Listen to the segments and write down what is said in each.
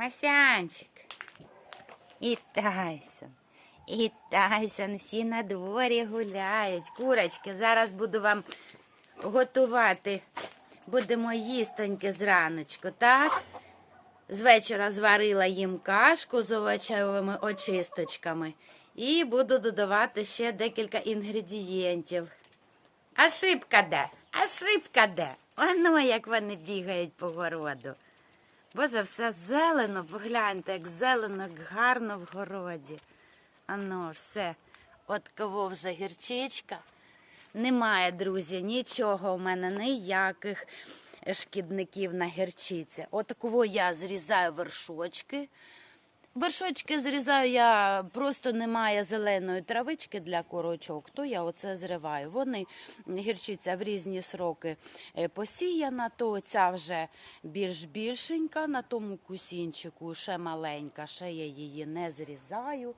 Масянчик. І Тайсон. І Тайсон всі на дворі гуляють. Курочки, зараз буду вам готувати. Будемо їстоньки зраночку, так? З вечора зварила їм кашку з овочевими очисточками. І буду додавати ще декілька інгредієнтів. А шибка де? А шибка де? Оно, як вони бігають по городу. Боже, все зелено, погляньте, як зелено, як гарно в городі. Ано, все. От кого вже гірчичка. Немає, друзі, нічого у мене, ніяких шкідників на гірчиці. От кого я зрізаю вершочки. Вершочки зрізаю я, просто немає зеленої травички для корочок, то я оце зриваю. Вони гірчиця в різні сроки е, посіяна, то ця вже більш більшенька, на тому кусінчику ще маленька, ще я її не зрізаю.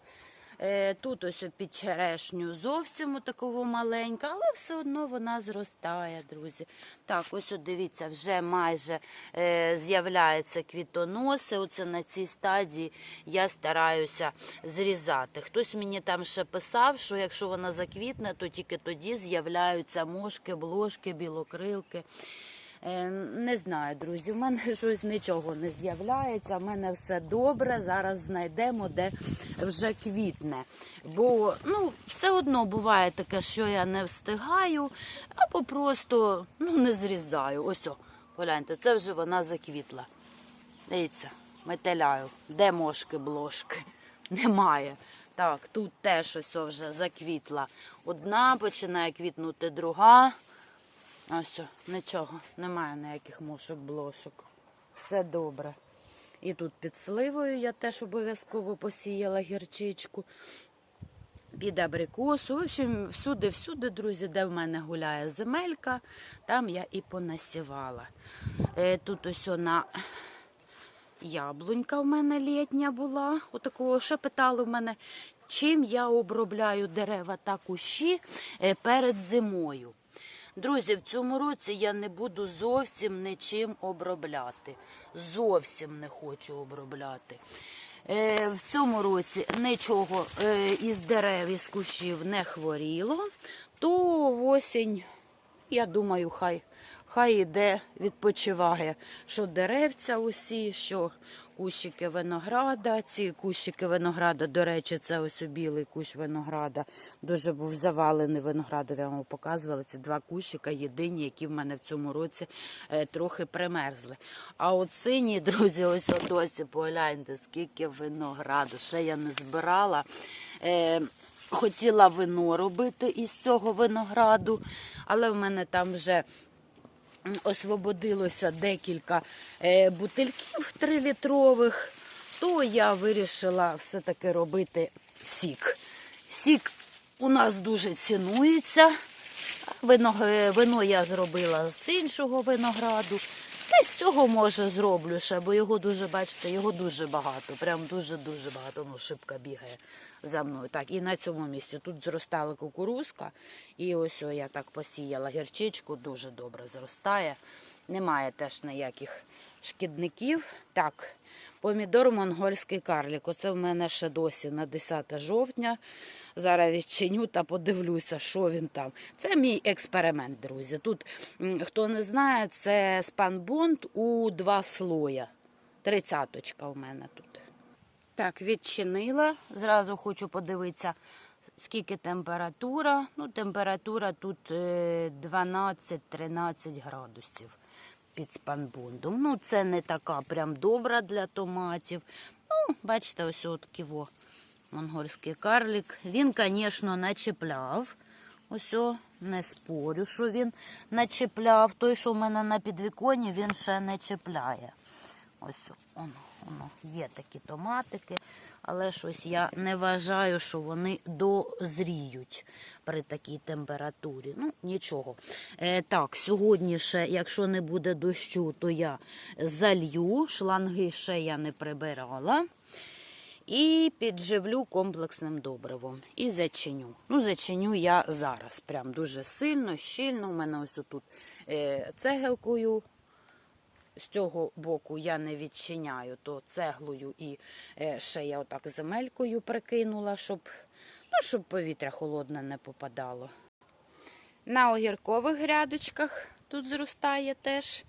Е, Тут ось під черешню зовсім такого маленька, але все одно вона зростає, друзі. Так, ось дивіться, вже майже е, з'являються квітоноси. Оце на цій стадії я стараюся зрізати. Хтось мені там ще писав, що якщо вона заквітне, то тільки тоді з'являються мошки, блошки, білокрилки. Е, Не знаю, друзі, в мене щось нічого не з'являється. в мене все добре. Зараз знайдемо, де вже квітне. Бо ну, все одно буває таке, що я не встигаю, або просто ну, не зрізаю. Ось, о, погляньте, це вже вона заквітла. Дивіться, метеляю. Де мошки, блошки? Немає. Так, тут теж ось вже заквітла. Одна починає квітнути, друга. Ось, нічого, немає ніяких мошок, блошок. Все добре. І тут під сливою я теж обов'язково посіяла гірчичку. Під абрикосу. В общем, всюди-всюди, друзі, де в мене гуляє земелька, там я і понасівала. Е, Тут ось на яблунька в мене літня була. Отакого ще питали в мене, чим я обробляю дерева та кущі е, перед зимою. Друзі, в цьому році я не буду зовсім нічим обробляти. Зовсім не хочу обробляти. Е, в цьому році нічого е, із дерев, із кущів не хворіло, то осінь, я думаю, хай, хай іде, відпочиває, що деревця усі, що кущики винограда. Ці кущики винограда, до речі, це ось у білий кущ винограда. Дуже був завалений виноградом, я вам показувала. Ці два кущика єдині, які в мене в цьому році е, трохи примерзли. А от сині, друзі, ось досі погляньте, скільки винограду. Ще я не збирала. Е, Хотіла вино робити із цього винограду, але в мене там вже освободилося декілька бутильків бутильків трилітрових, то я вирішила все-таки робити сік. Сік у нас дуже цінується. Вино, е, вино я зробила з іншого винограду. Та з цього може зроблю ще, бо його дуже, бачите, його дуже багато. Прям дуже-дуже багато. Ну, шибка бігає за мною. Так, і на цьому місці тут зростала кукурузка. І ось я так посіяла гірчичку, дуже добре зростає. Немає теж ніяких шкідників. Так, помідор монгольський карлік. Оце в мене ще досі на 10 жовтня. Зараз відчиню та подивлюся, що він там. Це мій експеримент, друзі. Тут, хто не знає, це спанбонд у два слоя. Тридцяточка в мене тут. Так, відчинила. Зразу хочу подивитися, скільки температура. Ну, температура тут е, 12-13 градусів під спанбондом. Ну, це не така прям добра для томатів. Ну, бачите, ось от ківо. Монгольський карлик. Він, звісно, начепляв. Ось, не спорю, що він начепляв. Той, що в мене на підвіконі, він ще не чіпляє. Ось воно, воно. Є такі томатики, але щось я не вважаю, що вони дозріють при такій температурі. Ну, нічого. Е, так, сьогодні ще, якщо не буде дощу, то я залью. Шланги ще я не прибирала. І підживлю комплексним добривом. І зачиню. Ну, зачиню я зараз. Прям дуже сильно, щільно. У мене ось тут е, цегелкою з цього боку я не відчиняю, то цеглою і е, ще я отак земелькою прикинула, щоб, ну, щоб повітря холодне не попадало. На огіркових грядочках тут зростає теж.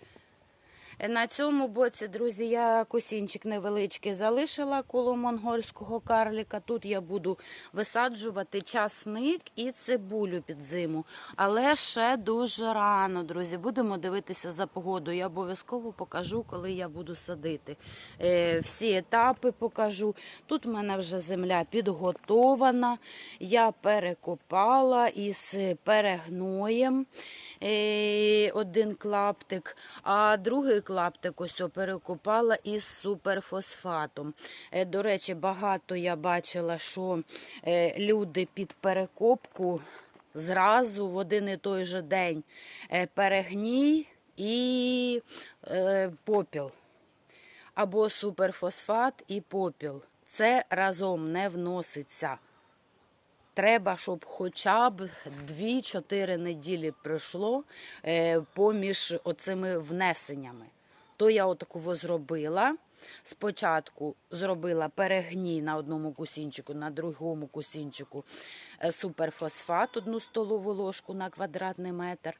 На цьому боці, друзі, я косінчик невеличкий залишила коло монгольського карліка. Тут я буду висаджувати часник і цибулю під зиму. Але ще дуже рано, друзі. Будемо дивитися за погодою. Я обов'язково покажу, коли я буду садити. Е, Всі етапи покажу. Тут в мене вже земля підготована. Я перекопала із перегноєм е, один клаптик, а другий клаптик ось перекопала із суперфосфатом. Е, До речі, багато я бачила, що е, люди під перекопку зразу в один і той же день е, перегній і попіл. Або суперфосфат і попіл. Це разом не вноситься. Треба, щоб хоча б 2-4 неділі пройшло поміж оцими внесеннями. То я отаку зробила. Спочатку зробила перегній на одному кусінчику, на другому кусінчику е, суперфосфат, одну столову ложку на квадратний метр.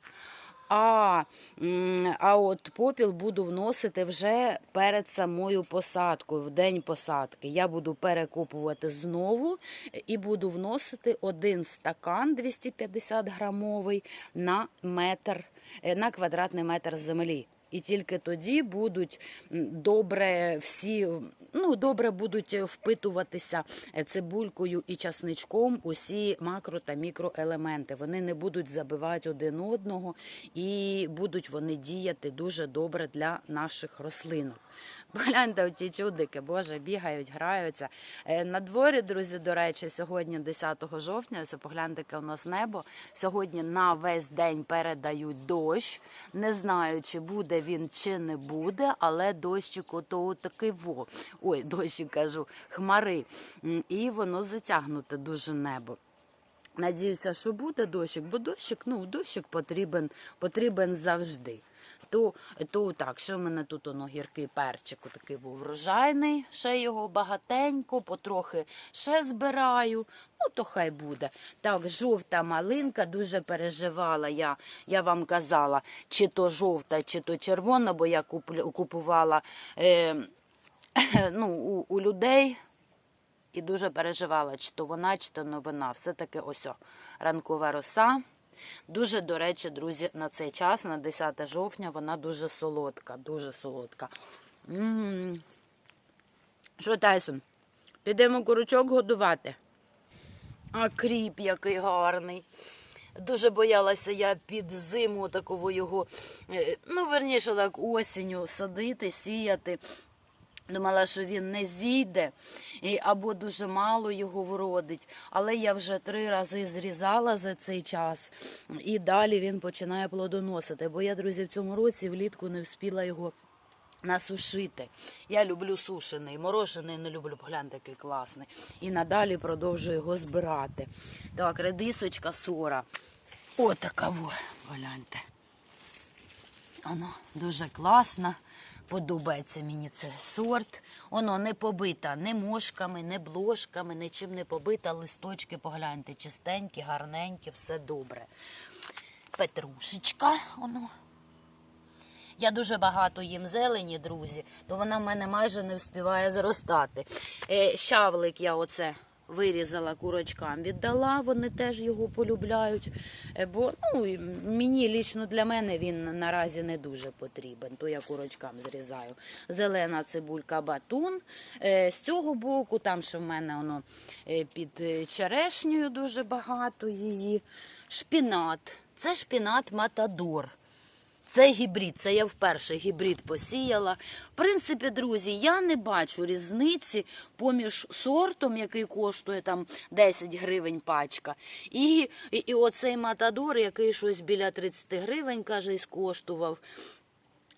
А, а от попіл буду вносити вже перед самою посадкою, в день посадки. Я буду перекопувати знову і буду вносити один стакан 250 грамовий на е, на квадратний метр землі. І тільки тоді будуть добре всі, ну добре будуть впитуватися е, цибулькою і часничком усі макро та мікроелементи. Вони не будуть забивати один одного і будуть вони діяти дуже добре для наших рослинок. Погляньте, оті чудики, боже, бігають, граються. Е, На дворі, друзі, до речі, сьогодні 10 жовтня, ось погляньте, яке у нас небо. Сьогодні на весь день передають дощ. Не знаю, чи буде він, чи не буде, але дощик ото такий во. Ой, дощик кажу, хмари. І воно затягнуте дуже небо. Надіюся, що буде дощик, бо дощик, ну, дощик потрібен, потрібен завжди. То, то так, що в мене тут оно гіркий перчик, такий був врожайний, ще його багатенько, потрохи ще збираю. Ну, то хай буде. Так, жовта малинка, дуже переживала. Я, я вам казала, чи то жовта, чи то червона, бо я куплю- купувала е, ну, у, у людей і дуже переживала, чи то вона, чи то не вона. Все-таки ось о, ранкова роса. Дуже, до речі, друзі, на цей час, на 10 жовтня, вона дуже солодка, дуже солодка. Що, Тайсон, підемо курочок годувати? А кріп який гарний. Дуже боялася я під зиму такого його, е, ну, верніше, так осінню садити, сіяти. Думала, що він не зійде і- або дуже мало його вродить. Але я вже три рази зрізала за цей час, і далі він починає плодоносити. Бо я, друзі, в цьому році влітку не встигла його насушити. Я люблю сушений, морожений не люблю, погляньте, який класний. І надалі продовжую його збирати. Так, редисочка сора. О, така во, погляньте. Воно дуже класно. Подобається мені цей сорт. Воно не побита ні мошками, ні блошками, нічим не побита. Листочки, погляньте, чистенькі, гарненькі, все добре. Петрушечка, воно. Я дуже багато їм зелені, друзі, то вона в мене майже не вспіває зростати. Е, щавлик я оце вирізала курочкам, віддала, вони теж його полюбляють. Е, бо ну, мені лічно для мене він наразі не дуже потрібен, то я курочкам зрізаю. Зелена цибулька батун. Е, з цього боку, там що в мене воно е, під черешнею дуже багато її. Шпінат. Це шпінат Матадор. Це гібрид, це я вперше гібрид посіяла. В принципі, друзі, я не бачу різниці поміж сортом, який коштує там 10 гривень пачка, і, і, і оцей матадор, який щось біля 30 гривень, каже, і коштував.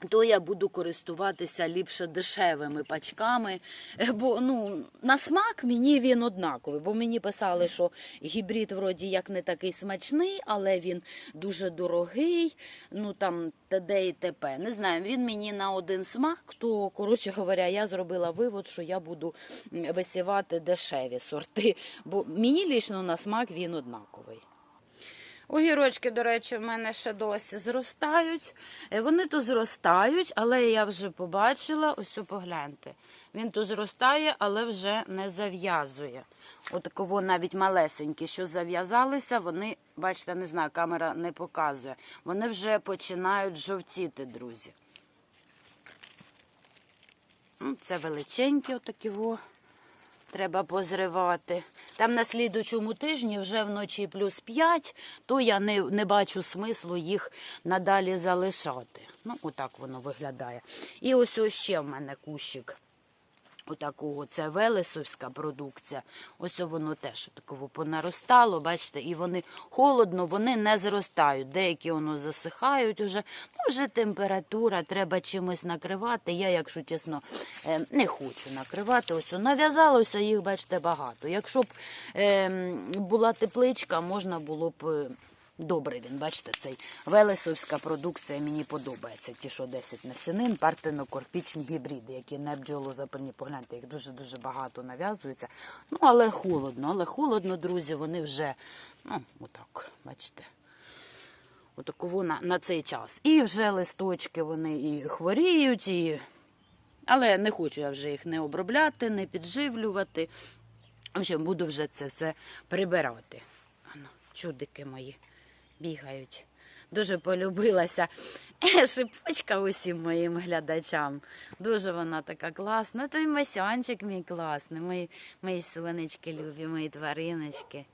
То я буду користуватися ліпше дешевими пачками. Е, Бо ну, на смак мені він однаковий, бо мені писали, що гібрид вроді як не такий смачний, але він дуже дорогий. Ну там т.д. і т.п. Не знаю, він мені на один смак, то, коротше говоря, я зробила вивод, що я буду висівати дешеві сорти, бо мені лічно на смак він однаковий. Огірочки, до речі, в мене ще досі зростають. Е, Вони то зростають, але я вже побачила, ось погляньте. Він то зростає, але вже не зав'язує. Отаково навіть малесенькі, що зав'язалися, вони, бачите, не знаю, камера не показує. Вони вже починають жовтіти, друзі. Ну, Це величенькі отакі во. Треба позривати. Там на слідучому тижні вже вночі плюс 5, то я не, не бачу смислу їх надалі залишати. Ну, отак воно виглядає. І ось ось ще в мене кущик. Отакого, це велесовська продукція. Ось воно теж такого понаростало, бачите, і вони холодно, вони не зростають. Деякі воно засихають уже. Ну, вже температура, треба чимось накривати. Я, якщо чесно, е, не хочу накривати. Ось нав'язалося їх, бачите, багато. Якщо б е, була тепличка, можна було б. Добрий він, бачите, цей велесовська продукція мені подобається. Ті, що 10 насінин, партенокорпічні гібриди, які не бджолозапильні, погляньте, їх дуже-дуже багато нав'язується. Ну, але холодно, але холодно, друзі, вони вже, ну, отак, бачите. Отаково на, на цей час. І вже листочки вони і хворіють, і... але не хочу я вже їх не обробляти, не підживлювати. В общем, буду вже це все прибирати. Чудики мої бігають. Дуже полюбилася шипочка усім моїм глядачам. Дуже вона така класна. Той масянчик мій класний, мої, мої сонечки любі, мої твариночки.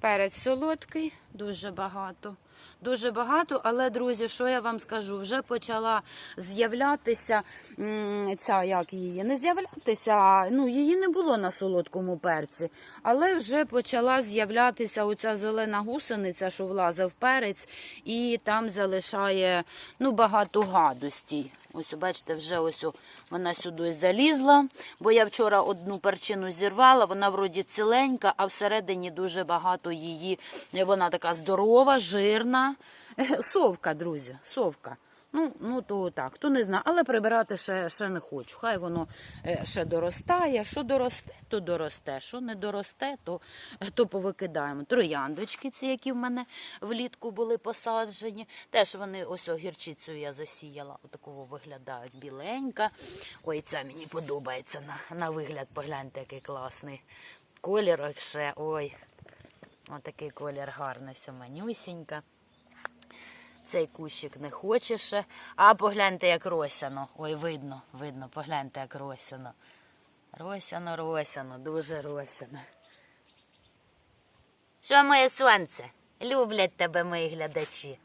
Перець солодкий, дуже багато. Дуже багато, але, друзі, що я вам скажу, вже почала з'являтися ця, як її, не з'являтися, ну, її не було на солодкому перці, але вже почала з'являтися оця зелена гусениця, що влазить в перець, і там залишає ну, багато гадостей. Ось, бачите, вже ось вона сюди залізла, бо я вчора одну перчину зірвала, вона вроді ціленька, а всередині дуже багато її. Вона така здорова, жирна. Совка, друзі, совка. Ну, ну то так, то не знаю, але прибирати ще, ще не хочу. Хай воно е, ще доростає. Що доросте, то доросте. Що не доросте, то, то повикидаємо. Трояндочки, ці, які в мене влітку були посаджені. Теж вони ось огірчицю я засіяла. Отакого виглядають біленька. Ой, це мені подобається на, на вигляд. Погляньте, який класний колір. Ще, ой, отакий колір гарний, манюсінька. Цей кущик не хоче ще. А погляньте, як росяно. Ой, видно, видно, погляньте, як росяно. Росяно, росяно, дуже росяно. Що моє сонце? Люблять тебе мої глядачі.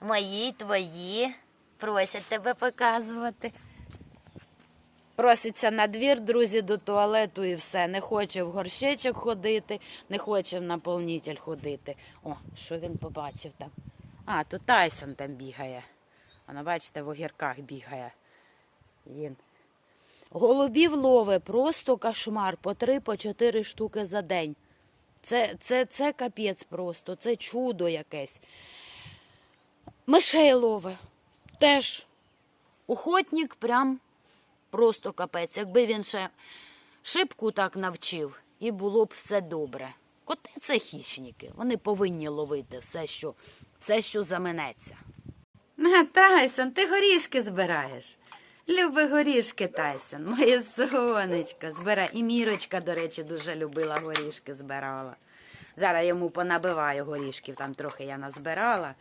Мої, твої. Просять тебе показувати. Проситься на двір, друзі, до туалету і все. Не хоче в горщичок ходити, не хоче в наповнитель ходити. О, що він побачив там? А, то Тайсон там бігає. Вона, бачите, в огірках бігає. Він. Голубів лови, просто кошмар, по три, по чотири штуки за день. Це, це, це капець просто, це чудо якесь. Мишей лове. Теж охотник прям просто капець. Якби він ще шибку так навчив, і було б все добре. Коти це хищники. Вони повинні ловити все, що, все, що заманеться. На, Тайсон, ти горішки збираєш. Люби горішки, Тайсон, моє сонечко. Збирай. І Мірочка, до речі, дуже любила горішки, збирала. Зараз йому понабиваю горішків, там трохи я назбирала.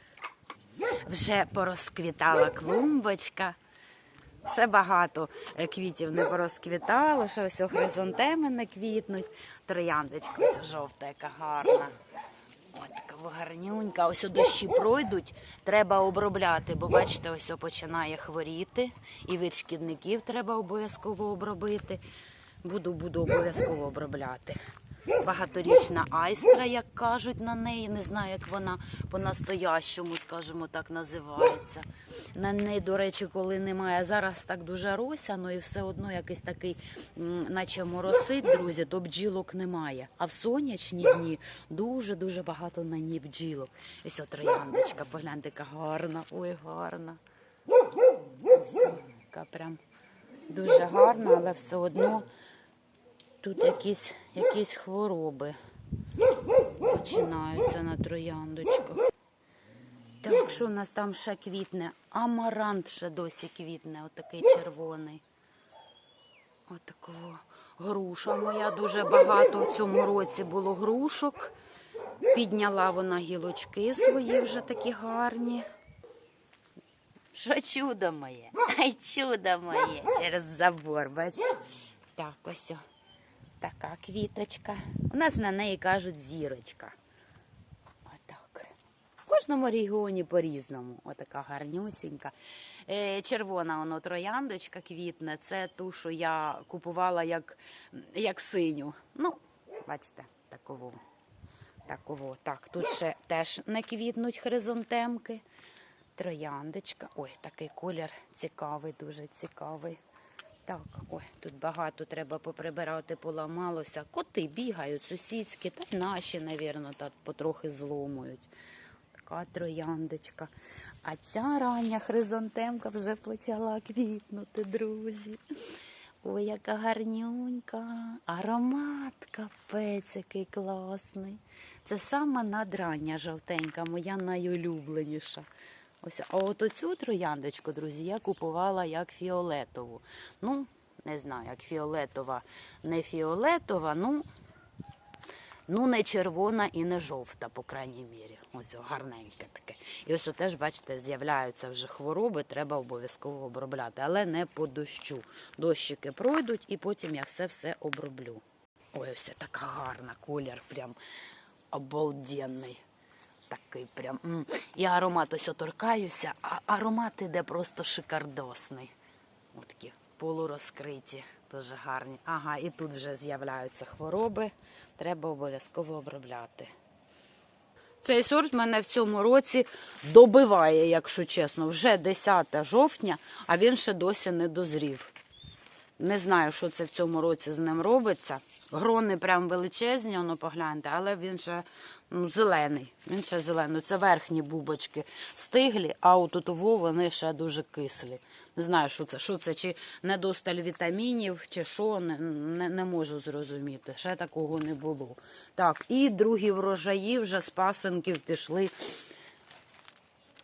Вже порозквітала клумбочка. Ще багато е, квітів не порозквітало, ще ось хризантеми не квітнуть. Трояндочка ось жовта, яка гарна. Гарнюнька. Ось дощі пройдуть, треба обробляти, бо бачите, ось починає хворіти. І від шкідників треба обов'язково обробити. Буду, буду обов'язково обробляти. Багаторічна айстра, як кажуть на неї. Не знаю, як вона по-настоящому, скажімо так, називається. На неї, до речі, коли немає. Зараз так дуже росяно і все одно якийсь такий, наче моросить, друзі, то бджілок немає. А в сонячні дні дуже-дуже багато на ній бджілок. Ось от трояндочка, погляньте, яка гарна, ой, гарна. Така прям дуже гарна, але все одно тут якісь, якісь хвороби починаються на трояндочках. Так, що в нас там ще квітне? Амарант ще досі квітне, отакий червоний. Отакого. Груша моя дуже багато в цьому році було грушок. Підняла вона гілочки свої вже такі гарні. Що чудо моє? Ай, чудо моє через забор, бачите? Так, ось. Така квіточка. У нас на неї кажуть зірочка. Отак. В кожному регіоні по-різному. Отака гарнюсінька. Е, Червона воно трояндочка квітне. Це ту, що я купувала як, як синю. Ну, бачите, такову. Таково. Так, тут ще теж не квітнуть хризантемки. Трояндочка. Ой, такий колір цікавий, дуже цікавий. Так, ой, тут багато треба поприбирати, поламалося. Коти бігають, сусідські, та наші, навірно, так потрохи зломують. Така трояндочка. А ця рання хризантемка вже почала квітнути, друзі. Ой, яка гарнюнька. Аромат капець, який класний. Це сама надрання жовтенька, моя найулюбленіша. Ось, а от оцю трояндочку, друзі, я купувала як фіолетову. Ну, не знаю, як фіолетова, не фіолетова, ну, ну не червона і не жовта, по крайній мірі. Ось гарненьке таке. І ось теж, бачите, з'являються вже хвороби, треба обов'язково обробляти, але не по дощу. Дощики пройдуть і потім я все-все оброблю. Ой, ось така гарна колір, прям обалденний. Такий прям. м. І аромат ось оторкаюся, а аромат іде просто шикардосний. Отакі полурозкриті, дуже гарні. Ага, і тут вже з'являються хвороби. Треба обов'язково обробляти. Цей сорт мене в цьому році добиває, якщо чесно. Вже 10 жовтня, а він ще досі не дозрів. Не знаю, що це в цьому році з ним робиться. Грони прям величезні, воно погляньте, але він ще ну, зелений. Він ще зелений. Це верхні бубочки стиглі, а от тут вони ще дуже кислі. Не знаю, що це, що це, чи недосталь вітамінів, чи що, не, не, не можу зрозуміти. Ще такого не було. Так, і другі врожаї вже з пасенків пішли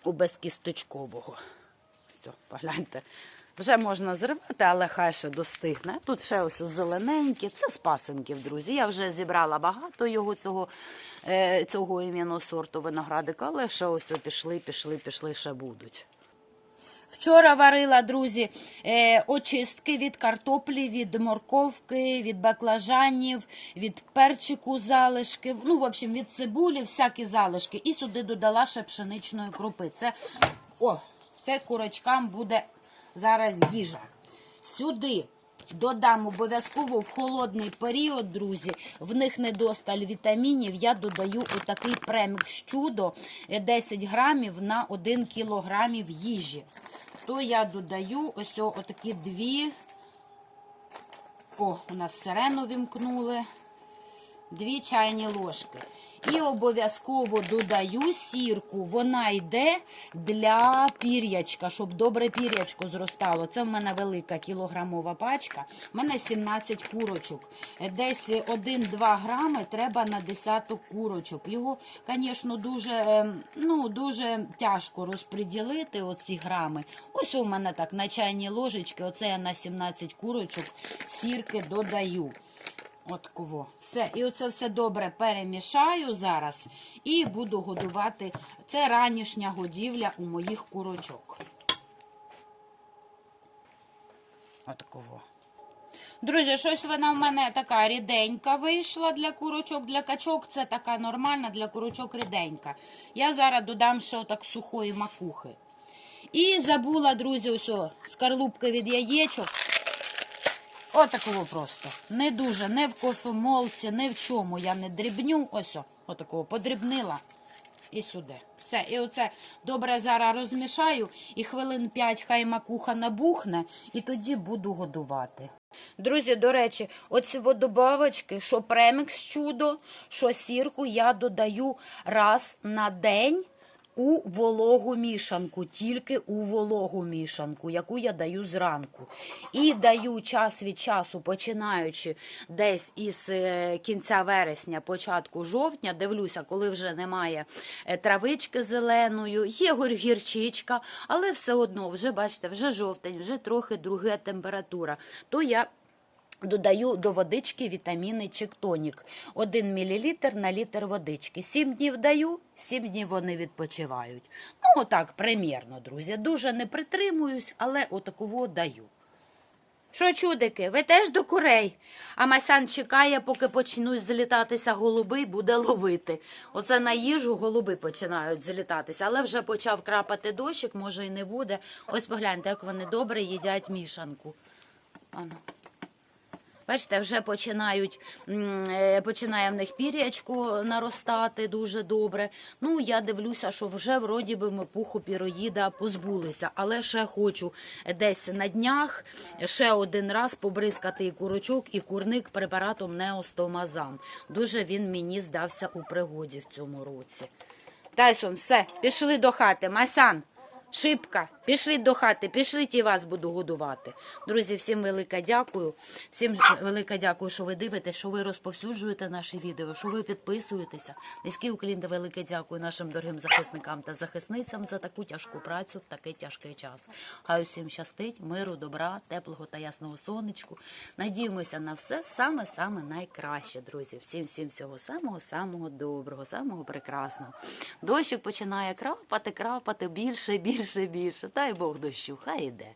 у безкісточкового. Все, погляньте. Вже можна зривати, але хай ще достигне. Тут ще ось зелененькі. Це з пасенків, друзі. Я вже зібрала багато його цього, е, цього ім'яного сорту виноградика, але ще ось пішли, пішли, пішли, ще будуть. Вчора варила, друзі, е, очистки від картоплі, від морковки, від баклажанів, від перчику залишки, ну, в общем, від цибулі, всякі залишки. І сюди додала ще пшеничної крупи. Це, о, це курочкам буде зараз їжа. Сюди додам обов'язково в холодний період, друзі. В них недосталь вітамінів. Я додаю отакий премікс чудо е, 10 грамів на 1 кілограмів їжі. То я додаю ось отакі дві. О, у нас сирену вімкнули. Дві чайні ложки. І обов'язково додаю сірку. Вона йде для пір'ячка, щоб добре пір'ячко зростало. Це в мене велика кілограмова пачка. У мене 17 курочок. Десь 1-2 грами треба на десяток курочок. Його, звісно, дуже, ем, ну, дуже тяжко розподілити оці грами. Ось у мене так на чайні ложечки. Оце я на 17 курочок сірки додаю. От кого. Все. І оце все добре перемішаю зараз і буду годувати. Це ранішня годівля у моїх курочок. От кого. Друзі, щось вона в мене така ріденька вийшла для курочок. Для качок це така нормальна, для курочок ріденька. Я зараз додам ще отак сухої макухи. І забула, друзі, ось о, скорлупки від яєчок. Отакого просто. Не дуже, не в кофемолці, не в чому я не дрібню. Ось, отакого подрібнила. І сюди. Все. І оце добре зараз розмішаю, і хвилин 5 хай макуха набухне, і тоді буду годувати. Друзі, до речі, оці водобавочки, що премікс чудо, що сірку я додаю раз на день у вологу мішанку, тільки у вологу мішанку, яку я даю зранку. І даю час від часу, починаючи десь із е, кінця вересня, початку жовтня, дивлюся, коли вже немає е, травички зеленої, є гірчичка, але все одно, вже бачите, вже жовтень, вже трохи друга температура. То я Додаю до водички вітаміни Чектонік. 1 мл на літр водички. 7 днів даю, 7 днів вони відпочивають. Ну, отак, примірно, друзі. Дуже не притримуюсь, але отаково даю. Що, чудики, ви теж до курей? А Масян чекає, поки почнуть злітатися голуби буде ловити. Оце на їжу голуби починають злітатися, але вже почав крапати дощик, може і не буде. Ось погляньте, як вони добре їдять мішанку. Бачите, вже починають, е, починає в них пір'ячко наростати дуже добре. Ну, я дивлюся, що вже вроді би ми пуху піроїда позбулися, але ще хочу десь на днях ще один раз побризкати і курочок, і курник препаратом Неостомазан. Дуже він мені здався у пригоді в цьому році. Тайсон, все, пішли до хати. Масан, шибка, пішли до хати, пішліть і вас буду годувати. Друзі, всім велике дякую. Всім велике дякую, що ви дивитесь, що ви розповсюджуєте наші відео, що ви підписуєтеся. Низький уклін та велике дякую нашим дорогим захисникам та захисницям за таку тяжку працю в такий тяжкий час. Хай усім щастить, миру, добра, теплого та ясного сонечку. Надіємося на все саме-саме найкраще, друзі. Всім всім всього самого самого доброго, самого прекрасного. Дощик починає крапати, крапати більше, більше, більше. Дай Бог дощу, хай іде.